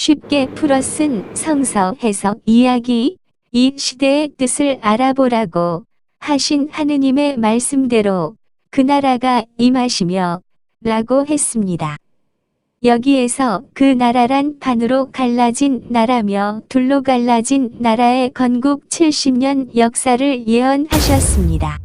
쉽게 풀어 쓴 성서 해석 이야기, 이 시대의 뜻을 알아보라고 하신 하느님의 말씀대로 그 나라가 임하시며 라고 했습니다. 여기에서 그 나라란 반으로 갈라진 나라며 둘로 갈라진 나라의 건국 70년 역사를 예언하셨습니다.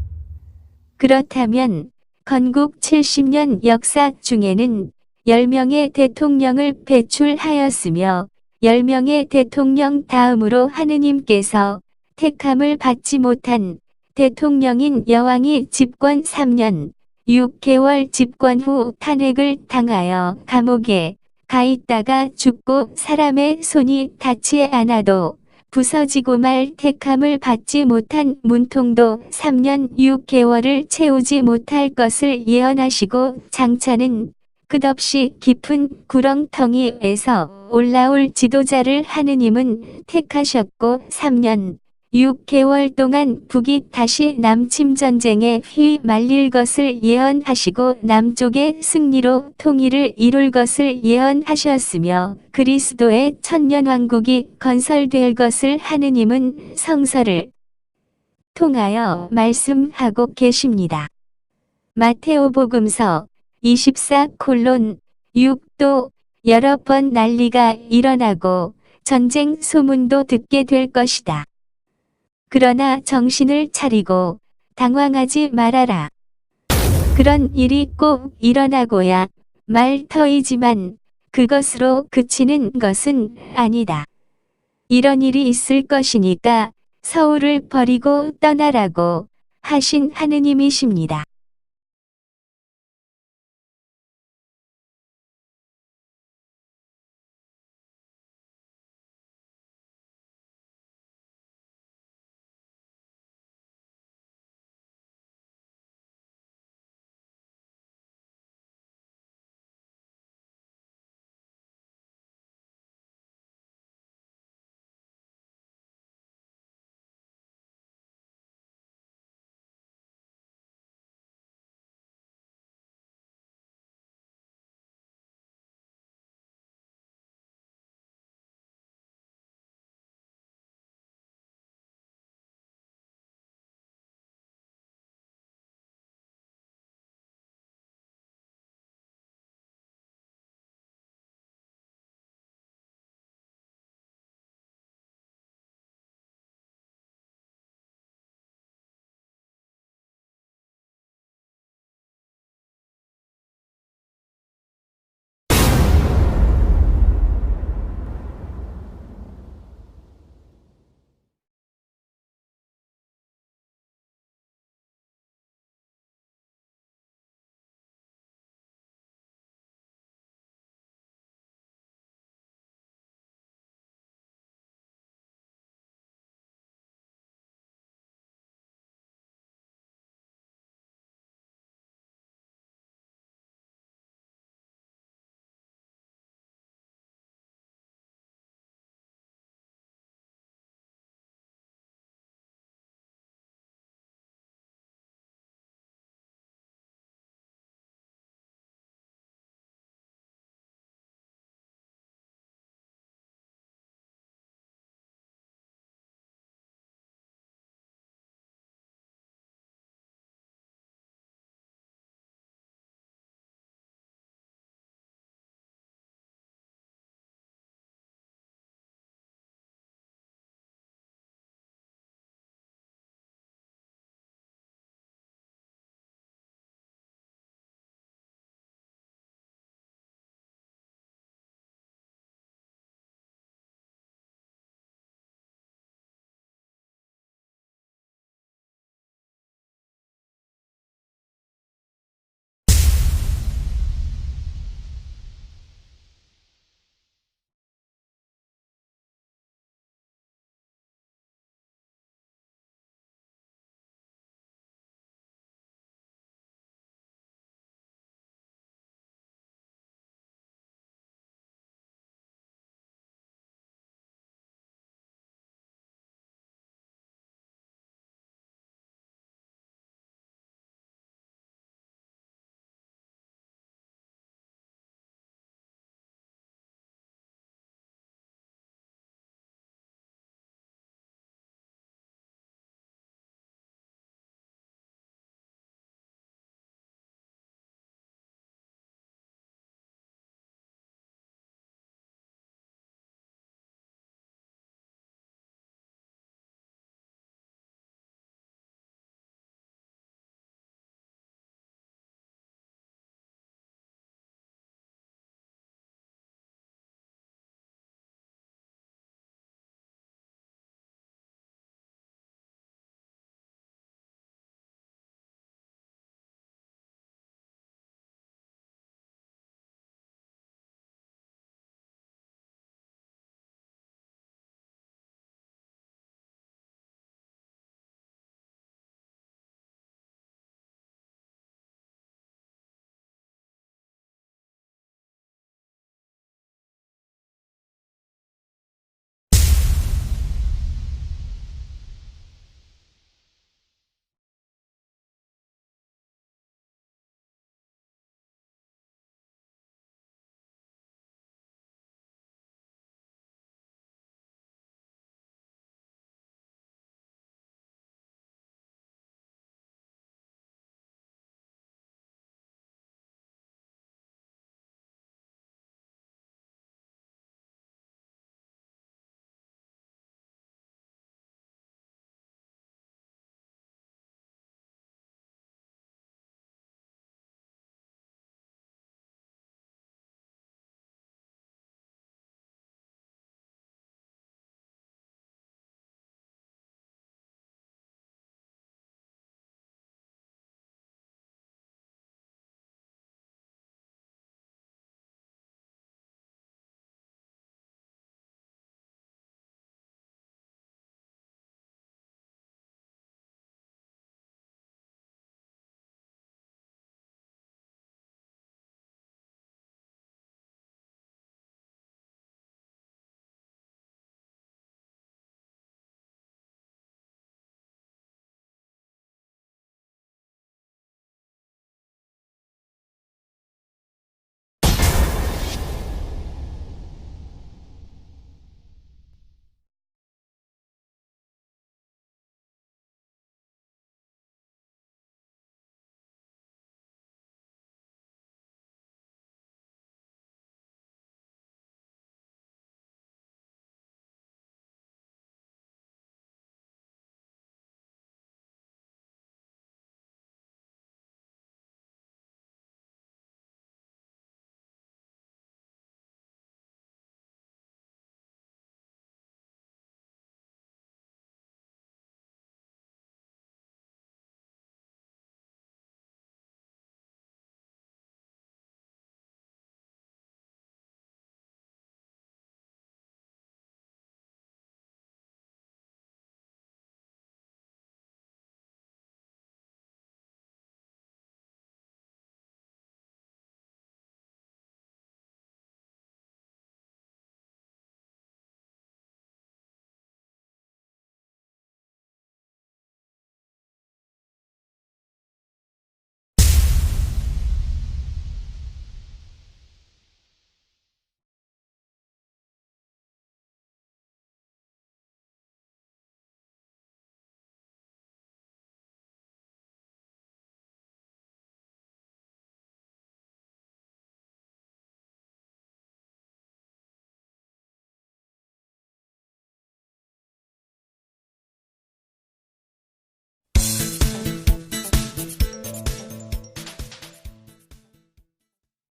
그렇다면 건국 70년 역사 중에는 10명의 대통령을 배출하였으며 10명의 대통령 다음으로 하느님께서 택함을 받지 못한 대통령인 여왕이 집권 3년 6개월 집권 후 탄핵을 당하여 감옥에 가 있다가 죽고 사람의 손이 닿지 않아도 부서지고 말 택함을 받지 못한 문통도 3년 6개월을 채우지 못할 것을 예언하시고 장차는 끝없이 깊은 구렁텅이에서 올라올 지도자를 하느님은 택하셨고 3년 6개월 동안 북이 다시 남침 전쟁에 휘말릴 것을 예언하시고 남쪽의 승리로 통일을 이룰 것을 예언하셨으며 그리스도의 천년왕국이 건설될 것을 하느님은 성서를 통하여 말씀하고 계십니다. 마테오복음서 24 콜론 6도 여러 번 난리가 일어나고 전쟁 소문도 듣게 될 것이다. 그러나 정신을 차리고 당황하지 말아라. 그런 일이 꼭 일어나고야 말 터이지만 그것으로 그치는 것은 아니다. 이런 일이 있을 것이니까 서울을 버리고 떠나라고 하신 하느님이십니다.